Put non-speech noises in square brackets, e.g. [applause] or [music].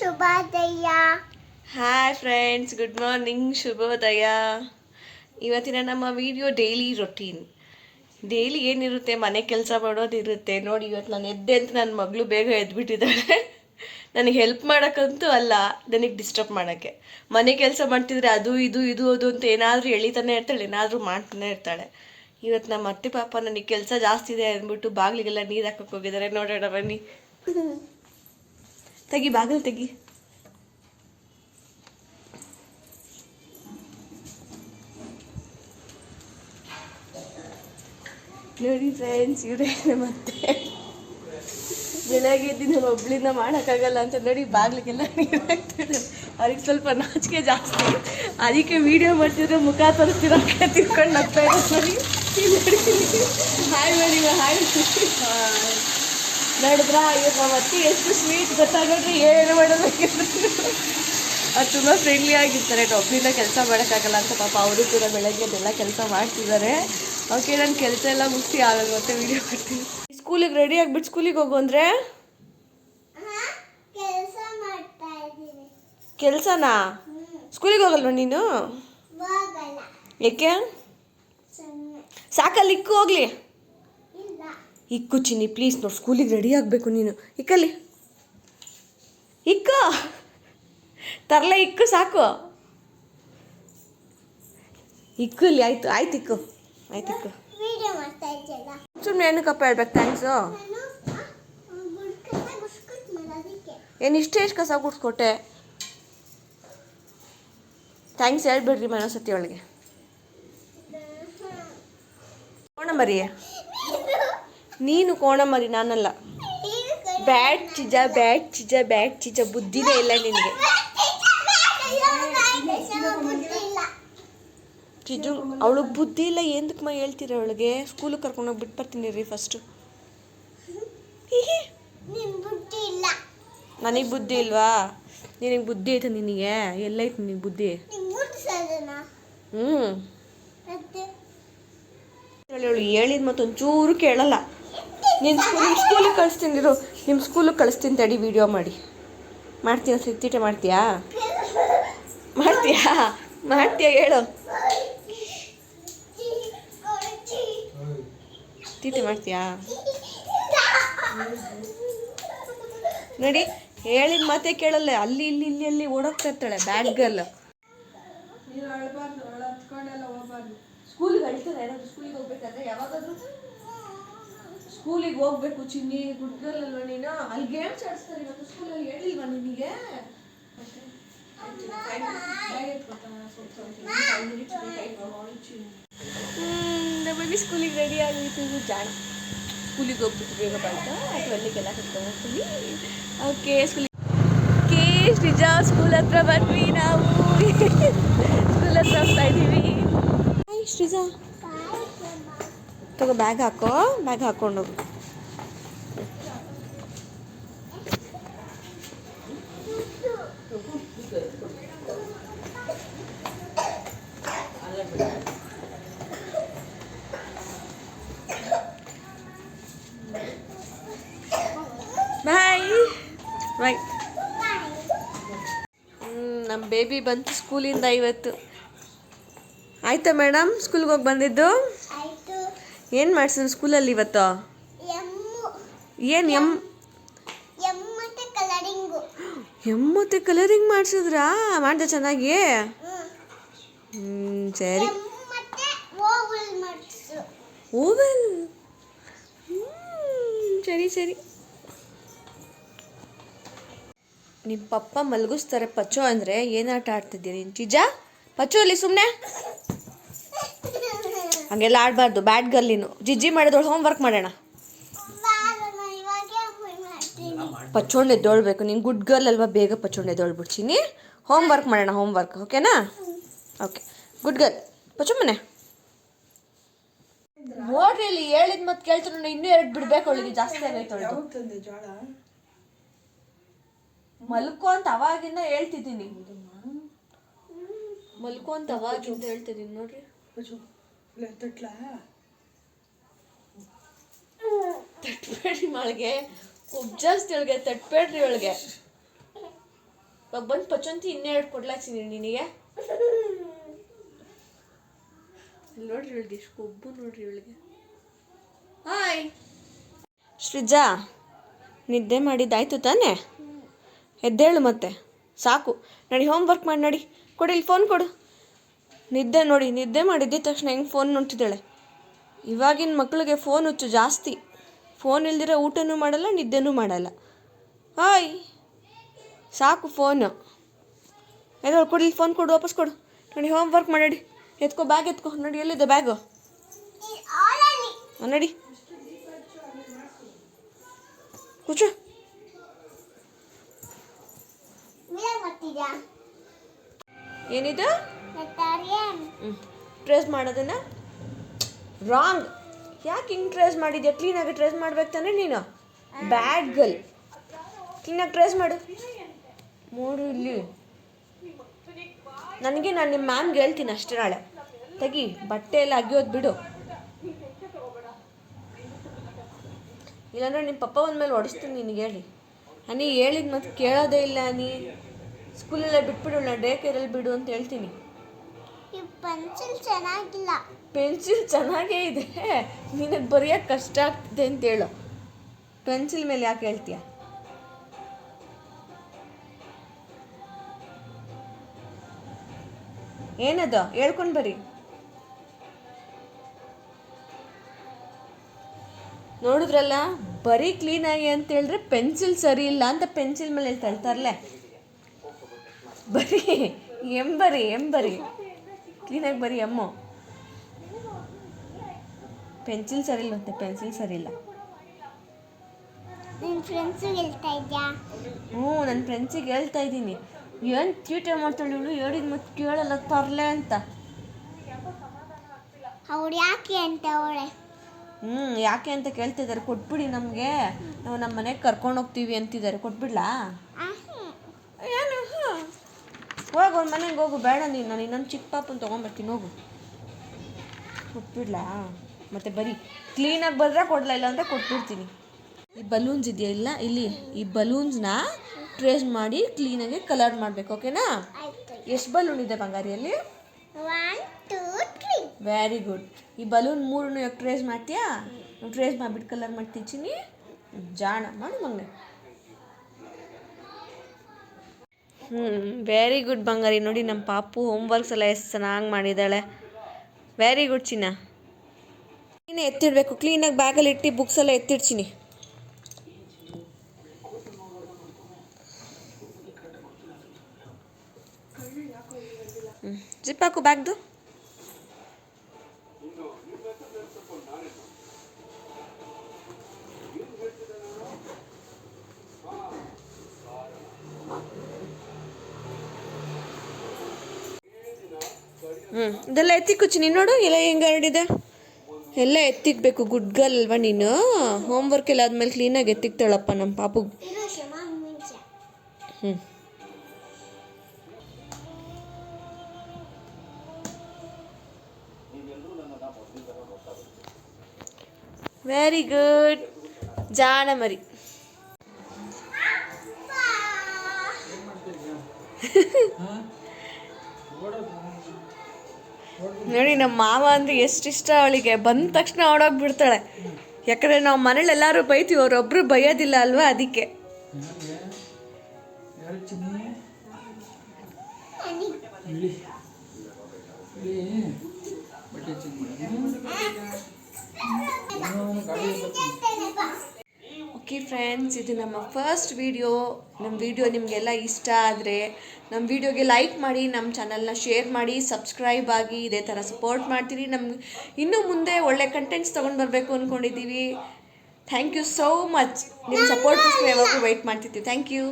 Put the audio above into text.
ಶುಭೋದಯ. Hi friends good morning ಶುಭೋದಯ. ಇವತ್ತಿನ ನಮ್ಮ ವಿಡಿಯೋ ಡೈಲಿ ರೊಟೀನ್ ಡೈಲಿ ಏನಿರುತ್ತೆ, ಮನೆ ಕೆಲಸ ಮಾಡೋದಿರುತ್ತೆ. ನೋಡಿ, ಇವತ್ತು ನಾನು ಎದ್ದೆ ಅಂತ ನನ್ನ ಮಗಳು ಬೇಗ ಎದ್ಬಿಟ್ಟಿದ್ದಾಳೆ [laughs] ನನಗೆ ಹೆಲ್ಪ್ ಮಾಡೋಕ್ಕಂತೂ ಅಲ್ಲ, ನನಗೆ ಡಿಸ್ಟರ್ಬ್ ಮಾಡೋಕ್ಕೆ. ಮನೆ ಕೆಲಸ ಮಾಡ್ತಿದ್ರೆ ಅದು, ಇದು ಇದು, ಅದು ಅಂತ ಏನಾದರೂ ಎಳಿತಾನೆ ಇರ್ತಾಳೆ, ಏನಾದರೂ ಮಾಡ್ತಾನೆ ಇರ್ತಾಳೆ. ಇವತ್ತು ನಮ್ಮ ಅತ್ತೆ ಪಾಪ ನನಗೆ ಕೆಲಸ ಜಾಸ್ತಿ ಇದೆ ಅಂದ್ಬಿಟ್ಟು ಬಾಗಿಲಿಗೆಲ್ಲ ನೀರು ಹಾಕಕ್ಕೆ ಹೋಗಿದ್ದಾರೆ ನೋಡೋಣ ಬನ್ನಿ. [laughs] ತೆಗಿ ಬಾಗಿಲು ತೆಗಿ ನೋಡಿ ಫ್ರೆಂಡ್ಸ್ ಇವರೇ ಮತ್ತೆ. ಬೆಳಗ್ಗೆ ಎದ್ದು ನಾನು ಒಬ್ಳಿಂದ ಮಾಡೋಕ್ಕಾಗಲ್ಲ ಅಂತ ನೋಡಿ ಬಾಗ್ಲಿಗೆಲ್ಲ ನೀರು ಹಾಕ್ತಿದ್ದಾರೆ ಅವ್ರಿಗೆ ಸ್ವಲ್ಪ ನಾಚಿಕೆ ಜಾಸ್ತಿ. ಅದಕ್ಕೆ ವಿಡಿಯೋ ಮಾಡ್ತಿದ್ರೆ ಮುಖ ತೋರಿಸ್ತಿರೋ ತಿರ್ಕೊಂಡು ನಗ್ತಾ ಇದ್ದಾರೆ ನೋಡಿ. ಹಾಯ್ ಮಾಡಿ ಹಾಯ್ ನೋಡಿದ್ರ ನಮ್ಮ ಅತ್ತಿ ಎಷ್ಟು ಸ್ವೀಟ್ ಗೊತ್ತಾಗೋದ್ರೆ ಏನು ಮಾಡೋದಕ್ಕಿಂತ ಅದು ತುಂಬ ಫ್ರೆಂಡ್ಲಿ ಆಗಿರ್ತಾರೆ ಒಬ್ಬರಿಂದ ಕೆಲಸ ಮಾಡೋಕ್ಕಾಗಲ್ಲ ಅಂತ ಪಾಪ ಅವರು ಕೂಡ ಬೆಳಗ್ಗೆ ಅದೆಲ್ಲ ಕೆಲಸ ಮಾಡ್ತಿದ್ದಾರೆ. ಓಕೆ ನಾನು ಕೆಲಸ ಎಲ್ಲ ಮುಗಿಸಿ ಆವಾಗ ಮತ್ತೆ ವಿಡಿಯೋ ಮಾಡ್ತೀನಿ. ಸ್ಕೂಲಿಗೆ ರೆಡಿ ಆಗಿಬಿಟ್ಟು ಸ್ಕೂಲಿಗೆ ಹೋಗು ಅಂದರೆ? ಕೆಲಸನಾ? ಸ್ಕೂಲಿಗೆ ಹೋಗಲ್ವ ನೀನು? ಯಾಕೆ ಸಾಕಲ್ಲಿ ಇಕ್ಕು ಹೋಗ್ಲಿ. ಇಕ್ಕು ಚಿನ್ನಿ ಪ್ಲೀಸ್ ನೋಡಿ ಸ್ಕೂಲಿಗೆ ರೆಡಿ ಆಗಬೇಕು ನೀನು. ಇಕ್ಕಲ್ಲಿ. ಇಕ್ಕು. ತರಲೆ ಇಕ್ಕು ಸಾಕು. ಇಕ್ಕು ಇಲ್ಲಿ ಆಯ್ತು ಆಯ್ತು ಇಕ್ಕು. ಆಯ್ತು ಇಕ್ಕು. ಸುಮ್ಮನೆ ಏನಕ್ಕಪ್ಪ ಹೇಳ್ಬೇಕು ಥ್ಯಾಂಕ್ಸು ಏನು ಇಷ್ಟೇ ಎಷ್ಟು ಕಸ ಗುಡ್ಸ್ಕೊಟ್ಟೆ? ಥ್ಯಾಂಕ್ಸ್ ಹೇಳ್ಬಿಡ್ರಿ ಮನೋಸತಿ ಒಳಗೆ. ಕೋಣಮರಿ ನೀನು ಕೋಣಮರಿ ನಾನಲ್ಲ. ಬ್ಯಾಡ್ ಚಿಜ ಬ್ಯಾಡ್ ಚಿಜ ಬ್ಯಾಡ್ ಚಿಜ ಬುದ್ಧಿನೇ ಇಲ್ಲ ನಿನಗೆ. ಚಿಜು ಅವಳಿಗೆ ಬುದ್ಧಿ ಇಲ್ಲ ಎಂದಕ್ಕೆ ಮಾ ಹೇಳ್ತೀರ ಅವಳಿಗೆ? ಸ್ಕೂಲಿಗೆ ಕರ್ಕೊಂಡೋಗಿ ಬಿಟ್ಟು ಬರ್ತೀನಿ ರೀ ಫಸ್ಟು ನನಗೆ ಬುದ್ಧಿ ಇಲ್ವಾ? ನಿನಗೆ ಬುದ್ಧಿ ಐತೆ ನಿನಗೆ? ಎಲ್ಲೈತೆ ನಿನಗೆ ಬುದ್ಧಿ? ಹ್ಞೂ ಅವಳು ಹೇಳಿದ ಮತ್ತೊಂಚೂರು ಕೇಳಲ್ಲ. ನಿನ್ನ ನಿಮ್ಮ ಸ್ಕೂಲಿಗೆ ಕಳಿಸ್ತೀನಿ ಇರು. ನಿಮ್ಮ ಸ್ಕೂಲಿಗೆ ಕಳಿಸ್ತೀನಿ ತಡಿ ವಿಡಿಯೋ ಮಾಡಿ. ಮಾಡ್ತೀಯ ಸಿಕ್ತಿಟೆ ಮಾಡ್ತೀಯಾ? ಮಾಡ್ತೀಯಾ? ಮಾಡ್ತೀಯಾ ಹೇಳು. ತೀಟೆ ಮಾಡ್ತೀಯಾ? ನೋಡಿ, ಹೇಳಿದ ಮತ್ತೆ ಕೇಳಲ್ಲ. ಅಲ್ಲಿ, ಇಲ್ಲಿ ಇಲ್ಲಿ, ಅಲ್ಲಿ ಓಡೋಗ್ತಾ ಇರ್ತಾಳೆ ಗರ್ಲ್ ಸ್ಕೂಲಿಗೆ ಅಳ್ತಾರೆ ಸ್ಕೂಲಿಗೆ ಹೋಗ್ಬೇಕಾದ್ರೆ ಯಾವಾಗಾದ್ರೂ ಸ್ಕೂಲಿಗೆ ಹೋಗ್ಬೇಕು ಚಿನ್ನಿ ಗುಡ್ ಗರ್ಲ್ ಅಲ್ವಾ ನೀನು? ಅಲ್ಲಿ ಗೇಮ್ಸ್ ಆಡಿಸ್ತಾರೆ ಇವತ್ತು ಸ್ಕೂಲಲ್ಲಿ ಹೇಳಿಲ್ವಾ ನಿನಗೆ? ಬೇಬಿ ಸ್ಕೂಲಿಗೆ ರೆಡಿ ಆಗಿತ್ತು ಜಾಣ. ಸ್ಕೂಲಿಗೆ ಹೋಗ್ಬಿಟ್ಟು ಬೇಗ ಬಂತ? ಟ್ವೆಲ್ಲಿಗೆಲ್ಲ ಕರ್ಕೊಂಡು ಹೋಗ್ತೀನಿ ಓಕೆ ಸ್ಕೂಲ್ ಕೆ ನಿಜ ಸ್ಕೂಲ್ ಹತ್ರ ಬಂದ್ವಿ ನಾವು. [laughs] ಸ್ಕೂಲ್ ಹತ್ರ ಹೋಗ್ತಾ ಇದ್ದೀವಿ. ಹಾಯ್ ಶ್ರೀಜಾ. ತಗೋ ಬ್ಯಾಗ್ ಹಾಕೋ ಬ್ಯಾಗ್ ಹೋಗು ಬಾಯ್ ನಮ್ಮ ಬೇಬಿ ಬಂತು ಸ್ಕೂಲಿಂದ ಇವತ್ತು. ಆಯ್ತಾ ಮೇಡಮ್ ಸ್ಕೂಲ್ಗೆ ಹೋಗಿ ಬಂದಿದ್ದು? ಏನು ಮಾಡಿಸಿದ್ರು ಸ್ಕೂಲಲ್ಲಿ ಇವತ್ತು? ಏನು ಎಂ? ಎಂ ಮತ್ತೆ ಕಲರಿಂಗು ಮಾಡ್ಸಿದ್ರಾ? ಮಾಡಿದೆ ಚೆನ್ನಾಗಿ? ಹ್ಞೂ ಸರಿ. ಓವಲ್ ಸರಿ ಸರಿ. ನಿಮ್ಮ ಪಪ್ಪ ಮಲಗಿಸ್ತಾರೆ ಪಚೋ ಅಂದರೆ ಏನು ಆಟ ಆಡ್ತಿದ್ದೀರಿ ನೀನು? ಪಚೋ ಅಲ್ಲಿ ಸುಮ್ಮನೆ ಹಂಗೆಲ್ಲ ಆಡಬಾರ್ದು. ಬ್ಯಾಡ್ ಗರ್ಲಿನು ಜಿಜ್ಜಿ ಮಾಡಿದವಳು ಹೋಮ್ ವರ್ಕ್ ಮಾಡೋಣ. ಪಚ್ಚೊಂಡು ಎದ್ದೋಳ್ಬೇಕು. ನೀನು ಗುಡ್ ಗರ್ಲ್ ಅಲ್ವಾ? ಬೇಗ ಪಚ್ಚೊಂಡು ಎದ್ದೊಳ್ಬಿಡ್ತೀನಿ ಹೋಮ್ ವರ್ಕ್ ಮಾಡೋಣ ಹೋಮ್ ವರ್ಕ್ ಓಕೆನಾ ಓಕೆ ಗುಡ್ ಗರ್ಲ್ ಪಚ್ಚು ಮನೆ. ನೋಡ್ರಿ ಇಲ್ಲಿ ಹೇಳಿದ ಮತ್ತೆ ಕೇಳ್ತಾರೆ ಇನ್ನೂ ಎರಡು ಬಿಡ್ಬೇಕು ಅವಳಿಗೆ. ಜಾಸ್ತಿ ಆಗೈತೆ ಮಲ್ಕೋ ಅಂತ ಅವಾಗಿಂದ ಹೇಳ್ತಿದ್ದೀನಿ. ಮಲ್ಕೋ ಅಂತ ಅವಾಗಿಂದ ಹೇಳ್ತಿದ್ದೀನಿ. ನೋಡ್ರಿ. ತಟ್ಬೇಡ್ರಿ ಮಾಳಿಗೆ. ಉಪ್ ಜಾಸ್ತಿ ಒಳಗೆ ತಟ್ಬೇಡ್ರಿ ಒಳಗೆ ಇವಾಗ ಬಂದು ಪಚಂತಿ ಇನ್ನೆರಡು ಕೊಡ್ಲಾತೀನಿ ನಿನಗೆ. ನೋಡ್ರಿ ಇವಳಿಗೆ ಎಷ್ಟು ಕೊಬ್ಬು ನೋಡ್ರಿ ಇವಳಿಗೆ. ಹಾಯ್. ಶ್ರೀಜಾ ನಿದ್ದೆ ಮಾಡಿದ್ದಾಯ್ತು ತಾನೇ? ಎದ್ದೇಳು ಮತ್ತೆ. ಸಾಕು. ನಡಿ ಹೋಮ್ ವರ್ಕ್ ಮಾಡಿ ನಡಿ. ಕೊಡಿ ಇಲ್ಲಿ ಫೋನ್ ಕೊಡು. ನಿದ್ದೆ ನೋಡಿ, ನಿದ್ದೆ ಮಾಡಿದ್ದ ತಕ್ಷಣ ಹೆಂಗೆ ಫೋನ್ ನೋಡ್ತಿದ್ದಾಳೆ? ಇವಾಗಿನ ಮಕ್ಕಳಿಗೆ ಫೋನ್ ಹುಚ್ಚು ಜಾಸ್ತಿ. ಫೋನ್ ಇಲ್ದಿರ ಊಟನೂ ಮಾಡಲ್ಲ, ನಿದ್ದೆನೂ ಮಾಡಲ್ಲ. ಹಾಯ್ ಸಾಕು ಫೋನು ಎದೋ ಕೊಡಿ ಫೋನ್ ಕೊಡು, ವಾಪಸ್ ಕೊಡು. ನೋಡಿ ಹೋಮ್ ವರ್ಕ್ ಮಾಡಿ ಎತ್ಕೋ ಬ್ಯಾಗ್ ಎತ್ಕೋ. ನೋಡಿ, ಎಲ್ಲಿದೆ ಬ್ಯಾಗು ನೋಡಿ. ಕೂಚು ಏನಿದೆ? ಟ್ರೇಸ್ ಮಾಡೋದನ್ನ? ರಾಂಗ್ ಯಾಕೆ ಹಿಂಗೆ ಟ್ರೇಸ್ ಮಾಡಿದ್ಯಾ? ಕ್ಲೀನಾಗಿ ಟ್ರೇಸ್ ಮಾಡ್ಬೇಕು ತಾನೆ ನೀನು? ಬ್ಯಾಡ್ ಗರ್ಲ್ ಕ್ಲೀನಾಗಿ ಟ್ರೇಸ್ ಮಾಡು. ಮೂರು ಇಲ್ಲಿ. ನನಗೆ ನಾನು ನಿಮ್ಮ ಮ್ಯಾಮ್ಗೆ ಹೇಳ್ತೀನಿ ಅಷ್ಟೇ ನಾಳೆ. ತೆಗಿ ಬಟ್ಟೆ ಎಲ್ಲ ಅಗಿಯೋದು ಬಿಡು. ಇಲ್ಲಾಂದ್ರೆ ನಿಮ್ಮ ಪಪ್ಪ ಒಂದ್ಮೇಲೆ ಹೊಡಿಸ್ತೀನಿ ನಿನಗೆ ಹೇಳಿ. ಅನಿ ಹೇಳಿದ ಮತ್ತೆ ಕೇಳೋದೇ ಇಲ್ಲ ನೀ ಸ್ಕೂಲೆಲ್ಲ ಬಿಟ್ಬಿಡು ನಾ ಡೇ ಕೇರಲ್ಲಿ ಬಿಡು ಅಂತ ಹೇಳ್ತೀನಿ. ಈ ಪೆನ್ಸಿಲ್ ಚೆನ್ನಾಗಿಲ್ಲ. ಪೆನ್ಸಿಲ್ ಚೆನ್ನಾಗೇ ಇದೆ. ನಿನಗೆ ಬರೆಯೋಕೆ ಕಷ್ಟ ಆಗ್ತಿದೆ ಅಂತ ಹೇಳು. ಪೆನ್ಸಿಲ್ ಮೇಲೆ ಯಾಕೆ ಹೇಳ್ತೀಯ? ಏನದು? ಹೇಳ್ಕೊಂಡು ಬರಿ. ನೋಡಿದ್ರಲ್ಲ, ಬರೀ ಕ್ಲೀನಾಗಿ ಅಂತ ಹೇಳಿದ್ರೆ ಪೆನ್ಸಿಲ್ ಸರಿ ಇಲ್ಲ ಅಂತ ಪೆನ್ಸಿಲ್ ಮೇಲೆ ತಳ್ತಾರಲ್ಲ ಬರೀ, ಎಂಬರಿ ಎಂಬರಿ. ಕ್ಲೀನಾಗಿ ಬರೀ ಅಮ್ಮ. ಪೆನ್ಸಿಲ್ ಸರಿ ಇಲ್ಲ ಮತ್ತೆ ಪೆನ್ಸಿಲ್ ಸರಿ ಇಲ್ಲ ನಿನ್ನ ಫ್ರೆಂಡ್ಸಿಗೆ ಹೇಳ್ತಾ ಇದ್ಯಾ? ಹ್ಞೂ ನನ್ನ ಫ್ರೆಂಡ್ಸಿಗೆ ಹೇಳ್ತಾ ಇದ್ದೀನಿ. ಏನು ಚೀಟೆ ಮಾಡ್ತಾಳೆ ಇವಳು ಹೇಳಿದ ಮತ್ತೆ ಕೇಳಲ್ಲ ತರಲೆ ಅಂತ. ಅವ್ರು ಯಾಕೆ ಅಂತ ಅವಳೆ? ಹ್ಞೂ ಯಾಕೆ ಅಂತ ಕೇಳ್ತಿದ್ದಾರೆ ಕೊಟ್ಬಿಡಿ ನಮಗೆ. ನಾವು ನಮ್ಮ ಮನೆಗೆ ಕರ್ಕೊಂಡು ಹೋಗ್ತೀವಿ ಅಂತಿದ್ದಾರೆ ಕೊಟ್ಬಿಡ್ಲಾ? ಹೋಗು ಒಂದು ಮನೆಗೆ ಹೋಗು. ಬೇಡ ನೀನು ನಾನು ಇನ್ನೊಂದು ಚಿಕ್ಕ ಪಾಪನ ತೊಗೊಂಬರ್ತೀನಿ ಹೋಗು. ಕೊಟ್ಬಿಡ್ಲಾ? ಮತ್ತೆ ಬರೀ ಕ್ಲೀನಾಗಿ ಬಂದರೆ ಕೊಡಲ ಇಲ್ಲ ಅಂದರೆ ಕೊಟ್ಬಿಡ್ತೀನಿ. ಈ ಬಲೂನ್ಸ್ ಇದೆಯಾ ಇಲ್ಲ? ಇಲ್ಲಿ ಈ ಬಲೂನ್ಸ್ನ ಟ್ರೇಸ್ ಮಾಡಿ ಕ್ಲೀನಾಗಿ ಕಲರ್ ಮಾಡಬೇಕು ಓಕೆನಾ ಎಷ್ಟು ಬಲೂನ್ ಇದೆ ಬಂಗಾರಿಯಲ್ಲಿ? ವೆರಿ ಗುಡ್ ಈ ಬಲೂನ್ ಮೂರನ್ನು ಟ್ರೇಸ್ ಮಾಡ್ತೀಯಾ? ಟ್ರೇಸ್ ಮಾಡಿಬಿಟ್ಟು ಕಲರ್ ಮಾಡ್ತಿದ್ದೀನಿ. ಜಾಣ ಮಾಡು ಮಗನೆ. ಹ್ಞೂ ವೆರಿ ಗುಡ್ ಬಂಗಾರಿ. ನೋಡಿ ನಮ್ಮ ಪಾಪು ಹೋಮ್ವರ್ಕ್ಸ್ ಎಲ್ಲ ಎಷ್ಟು ಚೆನ್ನಾಗಿ ಮಾಡಿದ್ದಾಳೆ ವೆರಿ ಗುಡ್ ಚಿನ್ನ. ನೀನೇ ಎತ್ತಿಡಬೇಕು. ಕ್ಲೀನಾಗಿ ಬ್ಯಾಗಲ್ಲಿ ಇಟ್ಟು ಬುಕ್ಸ್ ಎಲ್ಲ ಎತ್ತಿಡ್ತೀನಿ ಜಿಪ್ ಹಾಕು ಬ್ಯಾಗ್ದು ಹ್ಞೂ ಇದೆಲ್ಲ ಎತ್ತಿಕ್ಕುಚ್ಚಿ ನೀನು ನೋಡು, ಎಲ್ಲ ಹೆಂಗೆ ಹರಡಿದೆ. ಎಲ್ಲ ಎತ್ತಿಕ್ಬೇಕು ಗುಡ್ ಗರ್ಲ್ ಅಲ್ವಾ ನೀನು? ಹೋಮ್ವರ್ಕ್ ಎಲ್ಲ ಆದಮೇಲೆ ಕ್ಲೀನಾಗಿ ಎತ್ತಿಕ್ತಾಳಪ್ಪ ನಮ್ಮ ಪಾಪು. ಹ್ಞೂ ವೆರಿ ಗುಡ್ ಜಾಣ ಮರಿ ನೋಡಿ, ನಮ್ಮ ಮಾವ ಅಂದ್ರೆ ಎಷ್ಟು ಇಷ್ಟ ಅವಳಿಗೆ. ಬಂದ ತಕ್ಷಣ ಓಡೋಗ್ಬಿಡ್ತಾಳೆ ಯಾಕಂದ್ರೆ ನಾವು ಮನೇಲಿ ಎಲ್ಲರೂ ಬೈತೀವಿ, ಅವರೊಬ್ರು ಬೈಯೋದಿಲ್ಲ ಅಲ್ವಾ ಅದಕ್ಕೆ ಇಳಿ ಇಳಿ ಬಟ್ಟೆ ಚೇಂಜ್ ಓಕೆ ಫ್ರೆಂಡ್ಸ್ ಇದು ನಮ್ಮ ಫಸ್ಟ್ ವಿಡಿಯೋ ನಮ್ಮ ವಿಡಿಯೋ ನಿಮಗೆಲ್ಲ ಇಷ್ಟ ಆದರೆ ನಮ್ಮ ವಿಡಿಯೋಗೆ ಲೈಕ್ ಮಾಡಿ ನಮ್ಮ ಚಾನಲ್ನ ಶೇರ್ ಮಾಡಿ ಸಬ್ಸ್ಕ್ರೈಬ್ ಆಗಿ ಇದೇ ಥರ ಸಪೋರ್ಟ್ ಮಾಡ್ತೀರಿ. ನಮ್ಗೆ ಇನ್ನೂ ಮುಂದೆ ಒಳ್ಳೆ ಕಂಟೆಂಟ್ಸ್ ತೊಗೊಂಡು ಬರಬೇಕು ಅಂದ್ಕೊಂಡಿದ್ದೀವಿ ಥ್ಯಾಂಕ್ ಯು ಸೋ ಮಚ್ ನಿಮ್ಮ ಸಪೋರ್ಟ್ಗೋಸ್ಕರ ಯಾವಾಗಲೂ ವೆಯ್ಟ್ ಮಾಡ್ತಿದ್ದೀವಿ ಥ್ಯಾಂಕ್ ಯು